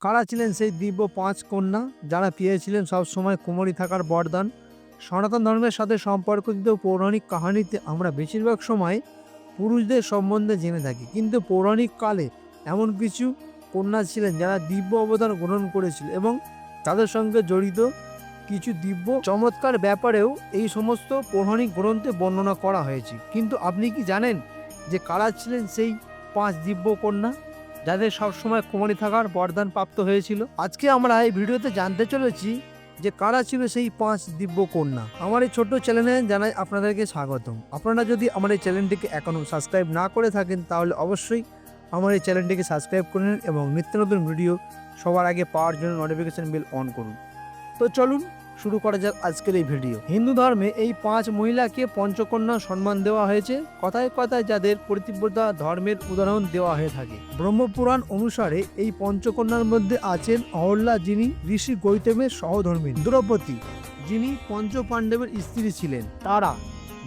কারা ছিলেন সেই দিব্য পাঁচ কন্যা? যারা পেয়েছিলেন সবসময় কুমারী থাকার বরদান। সনাতন ধর্মের সাথে সম্পর্কিত পৌরাণিক কাহিনীতে আমরা বেশিরভাগ সময় পুরুষদের সম্বন্ধে জেনে থাকি। কিন্তু পৌরাণিক কালে এমন কিছু কন্যা ছিলেন যারা দিব্য অবদান গ্রহণ করেছিল এবং তাদের সঙ্গে জড়িত কিছু দিব্য চমৎকার ব্যাপারেও এই সমস্ত পৌরাণিক গ্রন্থে বর্ণনা করা হয়েছে। কিন্তু আপনি কি জানেন যে কারা ছিলেন সেই পাঁচ দিব্য কন্যা? যাদের সবসময় কুমারী থাকার বরদান প্রাপ্ত হয়েছিল। আজকে আমরা এই ভিডিওতে জানতে চলেছি যে কারা ছিল সেই পাঁচ দিব্য কন্যা। আমার এই ছোট্ট চ্যানেলে জানাই আপনাদেরকে স্বাগতম। আপনারা যদি আমার এই চ্যানেলটিকে এখনও সাবস্ক্রাইব না করে থাকেন, তাহলে অবশ্যই আমার এই চ্যানেলটিকে সাবস্ক্রাইব করে নিন এবং নিত্য নতুন ভিডিও সবার আগে পাওয়ার জন্য নোটিফিকেশন বেল অন করুন। তো চলুন শুরু করা যাক আজকের এই ভিডিও। হিন্দু ধর্মে এই পাঁচ মহিলাকে পঞ্চকন্যা সম্মান দেওয়া হয়েছে। কথায় কথায় যাদের পরিতীব্রতা ধর্মের উদাহরণ দেওয়া হয়ে থাকে। ব্রহ্মপুরাণ অনুসারে এই পঞ্চকন্যার মধ্যে আছেন অহল্লা যিনি ঋষি গৌতমের সহধর্মী দ্রৌপদী, যিনি পঞ্চ পাণ্ডবের স্ত্রী ছিলেন। তারা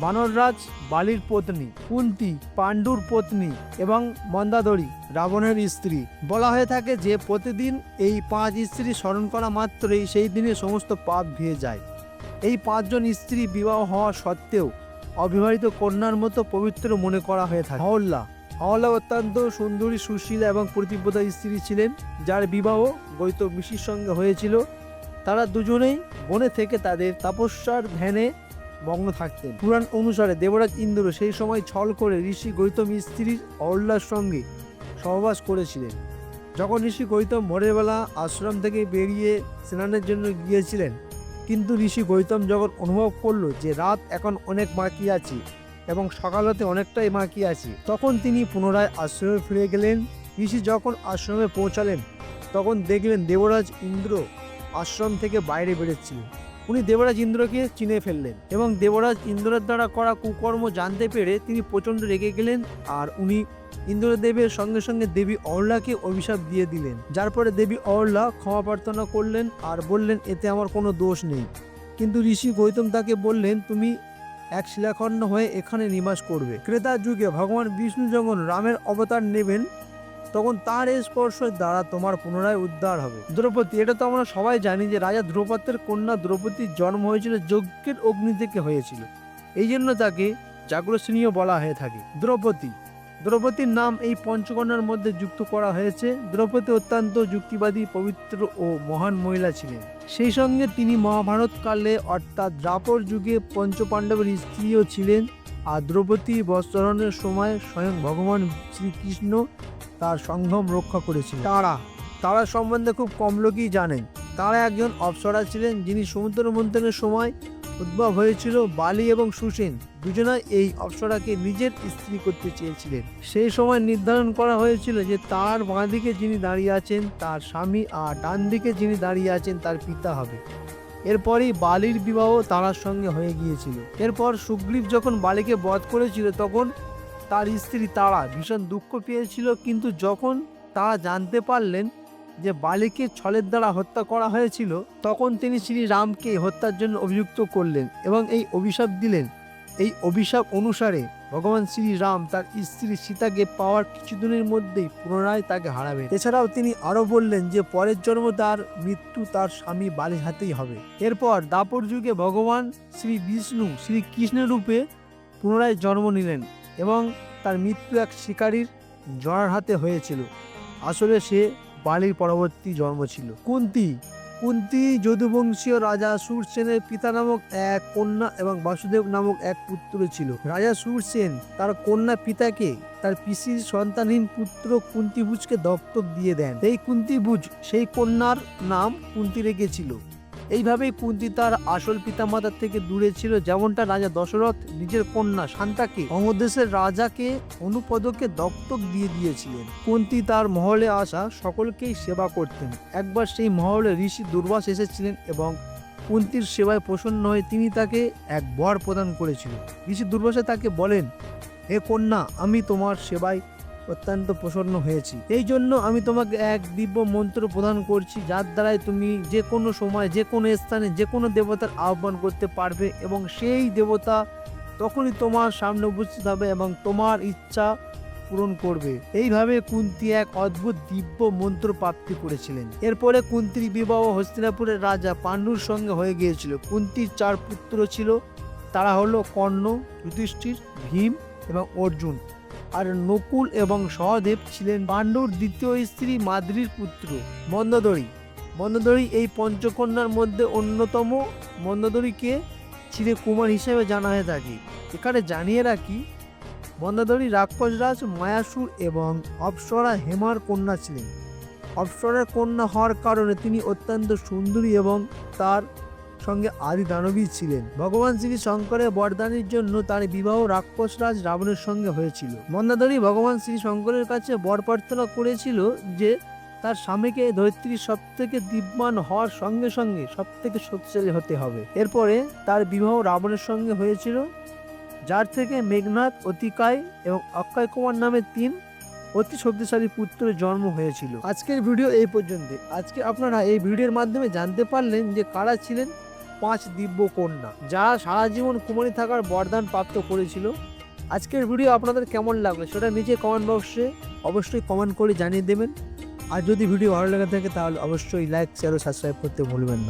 বানররাজ, বালির পত্নী, কুন্তি, পাণ্ডুর পত্নী এবং মন্দাদরী, রাবণের স্ত্রী। বলা হয়ে থাকে যে প্রতিদিন এই পাঁচ স্ত্রী স্মরণ করা মাত্রই সেই দিনে সমস্ত পাপ ধুয়ে যায়। এই পাঁচজন স্ত্রী বিবাহ হওয়া সত্ত্বেও অবিবাহিত কন্যার মতো পবিত্র মনে করা হয়ে থাকে। হল্লা হল্লা অত্যন্ত সুন্দরী, সুশীলা এবং প্রতিব্রতা স্ত্রী ছিলেন, যার বিবাহ গৌতম ঋষির সঙ্গে হয়েছিল। তারা দুজনেই বনে থেকে তাদের তাপস্যার ধ্যানে মগ্ন থাকতেন। পুরাণ অনুসারে দেবরাজ ইন্দ্র সেই সময় ছল করে ঋষি গৌতম স্ত্রীর অহল্যার সঙ্গে সহবাস করেছিলেন। যখন ঋষি গৌতম ভোরের বেলা আশ্রম থেকে বেরিয়ে স্নানের জন্য গিয়েছিলেন, কিন্তু ঋষি গৌতম যখন অনুভব করল যে রাত এখন অনেক বাকি আছে এবং সকাল হতে অনেকটাই বাকি আছে, তখন তিনি পুনরায় আশ্রমে ফিরে গেলেন। ঋষি যখন আশ্রমে পৌঁছালেন, তখন দেখলেন দেবরাজ ইন্দ্র আশ্রম থেকে বাইরে বেরোচ্ছিলেন। উনি দেবরাজ ইন্দ্রকে চিনে ফেললেন এবং দেবরাজ ইন্দ্রের দ্বারা করা কুকর্ম জানতে পেরে তিনি প্রচণ্ড রেগে গেলেন আর উনি ইন্দ্রদেবের সঙ্গে সঙ্গে দেবী অরলাকে অভিশাপ দিয়ে দিলেন। যার পরে দেবী অহল্যা ক্ষমা প্রার্থনা করলেন আর বললেন, এতে আমার কোনো দোষ নেই। কিন্তু ঋষি গৌতম তাকে বললেন, তুমি এক শিলাখণ্ড হয়ে এখানে নিবাস করবে। ক্রেতা যুগে ভগবান বিষ্ণু যখন রামের অবতার নেবেন তখন তার এই স্পর্শের দ্বারা তোমার পুনরায় উদ্ধার হবে। দ্রৌপদী, এটা তো আমরা সবাই জানি যে রাজা দ্রৌপদের কন্যা দ্রৌপদীর জন্ম হয়েছিল যজ্ঞের অগ্নি থেকে হয়েছিল। এই জন্য তাকে জাগ্রসিনীয় বলা হয়ে থাকে। দ্রৌপদী, দ্রৌপদীর নাম এই পঞ্চকন্যার মধ্যে যুক্ত করা হয়েছে। দ্রৌপদী অত্যন্ত যুক্তিবাদী, পবিত্র ও মহান মহিলা ছিলেন। সেই সঙ্গে তিনি মহাভারত কালে অর্থাৎ দ্রাপর যুগে পঞ্চপাণ্ডবের স্ত্রীও ছিলেন। আর দ্রৌপদী বস্ত্রহরণের সময় স্বয়ং ভগবান শ্রীকৃষ্ণ তার সংযম রক্ষা করেছিল তারা তারা সম্বন্ধে খুব কম লোকই জানেন। তারা একজন অপ্সরা ছিলেন যিনি সমুদ্র মন্থনের সময় উদ্ভব হয়েছিল বালি এবং সুসেন দুজনাই এই অপসরাকে নিজের স্ত্রী করতে চেয়েছিলেন। সেই সময় নির্ধারণ করা হয়েছিল যে তার বাঁ দিকে যিনি দাঁড়িয়ে আছেন তার স্বামী আর ডান দিকে যিনি দাঁড়িয়ে আছেন তার পিতা হবে। এরপরই বালির বিবাহ তারার সঙ্গে হয়ে গিয়েছিল। এরপর সুগ্রীব যখন বালিকে বধ করেছিল তখন তার স্ত্রী তারা ভীষণ দুঃখ পেয়েছিল, কিন্তু যখন তারা জানতে পারলেন যে বালিকে ছলের দ্বারা হত্যা করা হয়েছিল, তখন তিনি শ্রী রামকে হত্যার জন্য অভিযুক্ত করলেন এবং এই অভিশাপ দিলেন। এই অভিশাপ অনুসারে ভগবান শ্রী রাম তার স্ত্রী সীতাকে পাওয়ার কিছুদিনের মধ্যেই পুনরায় তাকে হারাবেন। এছাড়াও তিনি আরও বললেন যে পরের জন্ম তার মৃত্যু তার স্বামী বালির হাতেই হবে। এরপর দাপর যুগে ভগবান শ্রী বিষ্ণু শ্রী কৃষ্ণের রূপে পুনরায় জন্ম নিলেন। এবং তার মৃত্যু এক শিকারীর জড়ার হাতে হয়েছিল। আসলে সে বালির পরবর্তী জন্ম ছিল। কুন্তি কুন্তি যদুবংশীয় রাজা সুরসেনের পিতা নামক এক কন্যা এবং বাসুদেব নামক এক পুত্র ছিল। রাজা সুরসেন তার কন্যা পিতাকে তার পিসির সন্তানহীন পুত্র কুন্তিভুজকে দত্তক দিয়ে দেন। এই কুন্তিভুজ সেই কন্যার নাম কুন্তি রেখেছিল। এইভাবেই কুন্তি তার আসল পিতামাতার থেকে দূরে ছিল, যেমনটা রাজা দশরথ নিজের কন্যা শান্তাকে অমদেশের রাজাকে, অনুপদকে দত্তক দিয়ে দিয়েছিলেন। কুন্তি তার মহলে আসা সকলকেই সেবা করতেন। একবার সেই মহলে ঋষি দুর্বাস এসেছিলেন এবং কুন্তির সেবায় প্রসন্ন হয়ে তিনি তাকে এক বর প্রদান করেছিল ঋষি দুর্বাসে তাকে বলেন, হে কন্যা, আমি তোমার সেবায় অত্যন্ত প্রসন্ন হয়েছি। এই জন্য আমি তোমাকে এক দিব্য মন্ত্র প্রদান করছি, যার দ্বারাই তুমি যে কোনো সময়, যে কোনো স্থানে, যে কোনো দেবতার আহ্বান করতে পারবে এবং সেই দেবতা তখনই তোমার সামনে উপস্থিত হবে এবং তোমার ইচ্ছা পূরণ করবে। এইভাবে কুন্তি এক অদ্ভুত দিব্য মন্ত্র প্রাপ্তি করেছিলেন। এরপরে কুন্তির বিবাহ হস্তিনাপুরের রাজা পাণ্ডুর সঙ্গে হয়ে গিয়েছিল। কুন্তির চার পুত্র ছিল, তারা হলো কর্ণ, যুধিষ্ঠির, ভীম এবং অর্জুন। আর নকুল এবং সহদেব ছিলেন পাণ্ডুর দ্বিতীয় স্ত্রী মাদ্রির পুত্র। মন্দোদরী। মন্দোদরী এই পঞ্চকন্যার মধ্যে অন্যতম। মন্দোদরীকে ছিঁড়ে কুমার হিসেবে জানা হয়ে থাকে। এখানে জানিয়ে রাখি, মন্দোদরী রাক্ষসরাজ মায়াসুর এবং অপ্সরা হেমার কন্যা ছিলেন। অপ্সরার কন্যা হওয়ার কারণে তিনি অত্যন্ত সুন্দরী এবং তার সঙ্গে আদি দানবী ছিলেন। ভগবান শ্রী শঙ্করের বরদানের জন্য তার বিবাহ রাক্ষসরাজ রাবণের সঙ্গে হয়েছিল। মন্দাদরী ভগবান শ্রী শঙ্করের কাছে বর প্রার্থনা করেছিল যে তার স্বামীকে ধরিত্রীর সব থেকে দিব্যান হওয়ার সঙ্গে সঙ্গে সব থেকে শক্তিশালী হতে হবে। এরপরে তার বিবাহ রাবণের সঙ্গে হয়েছিল, যার থেকে মেঘনাথ, অতিকায় এবং অক্ষয় কুমার নামে তিন অতি শক্তিশালী পুত্রের জন্ম হয়েছিল। আজকের ভিডিও এই পর্যন্ত আজকে আপনারা এই ভিডিওর মাধ্যমে জানতে পারলেন যে কারা ছিলেন পাঁচ দিব্য কন্যা যা সারা জীবন কুমারী থাকার বরদান প্রাপ্ত করেছিল। আজকের ভিডিও আপনাদের কেমন লাগল সেটা নিচে কমেন্ট বক্সে অবশ্যই কমেন্ট করে জানিয়ে দেবেন। আর যদি ভিডিও ভালো লেগে থাকে তাহলে অবশ্যই লাইক শেয়ার ও সাবস্ক্রাইব করতে ভুলবেন না।